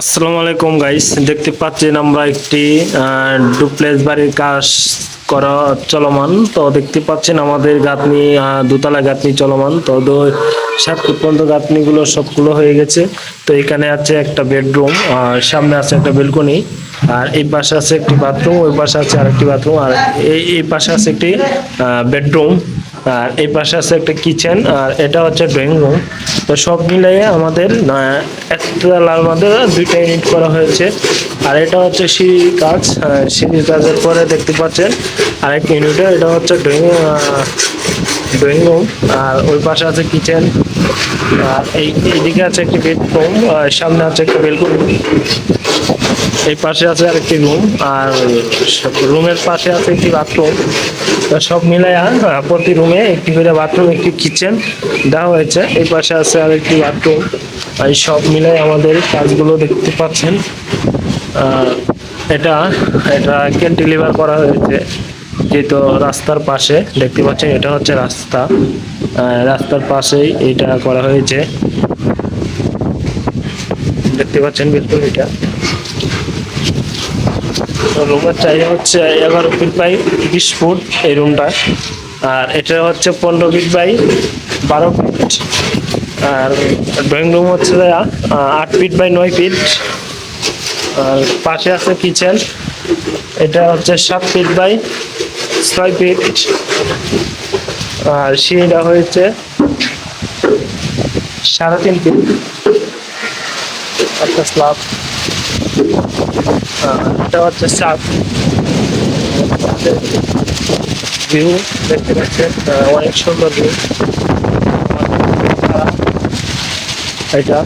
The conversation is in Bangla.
আসসালামু আলাইকুম গাইস দেখতে পাচ্ছেন আমরা একটি ডুপ্লেক্স বাড়ির কাজ করা চলমান। তো দেখতে পাচ্ছেন আমাদের গাঁথনি দোতলা গাঁথনি চলমান। তো সাত ফুট পর্যন্ত গাঁথনিগুলো সবগুলো হয়ে গেছে। তো এখানে আছে একটা বেডরুম, আর সামনে আছে একটা বেলকনি, আর এই পাশে আছে একটি বাথরুম, ওই পাশে আছে আরেকটি বাথরুম, আর এই পাশে আছে একটি বেডরুম। আর এই পাশে আছে একটা কিচেন আর এটা হচ্ছে ড্রয়িং রুম তো সব মিলিয়ে আমাদের আহ, একতলার মধ্যে দুইটা ইউনিট করা হয়েছে। আর এটা হচ্ছে সিঁড়ি কাজ সিঁড়ির কাজের পরে দেখতে পাচ্ছেন আর আরেকটা ইউনিটে এটা হচ্ছে ড্রয়িং ড্রয়িং রুম আর ওই পাশে আছে কিচেন আর এই এইদিকে আছে একটি বেডরুম সামনে আছে একটা বেলকনি এই পাশে আছে আরেকটি রুম আর রুমের পাশে আছে একটি বাথরুম সব মিলাইয়া প্রতি রুমে একটি করে বাথরুম একটি কিচেন দেওয়া হয়েছে। এই পাশে আছে আরেকটি বাথরুম এই সব মিলাই আমাদের কাজগুলো দেখতে পাচ্ছেন। এটা এটা ক্যান্টিলিভার করা হয়েছে। যেহেতু রাস্তার পাশে, দেখতে পাচ্ছেন, এটা হচ্ছে রাস্তা। রাস্তার পাশেই এটা করা হয়েছে। দেখতে পাচ্ছেন, বিলকুল এটা। রুমের চাহিদা হচ্ছে এগারো ফিট বাই বিশ ফুট এই রুমটা। আর এটা হচ্ছে পনেরো ফিট বাই বারো ফিট আর ড্রয়িং রুম হচ্ছে আট ফিট বাই নয় ফিট আর পাশে আছে কিচেন এটা হচ্ছে সাত ফিট বাই ছয় ফিট আর সিঁড়িটা হয়েছে সাড়ে তিন ফিট একটা স্ল্যাব এটা হচ্ছে সাপ ভিউ দেখতে পাচ্ছেন অনেক সুন্দর ভিউ এটা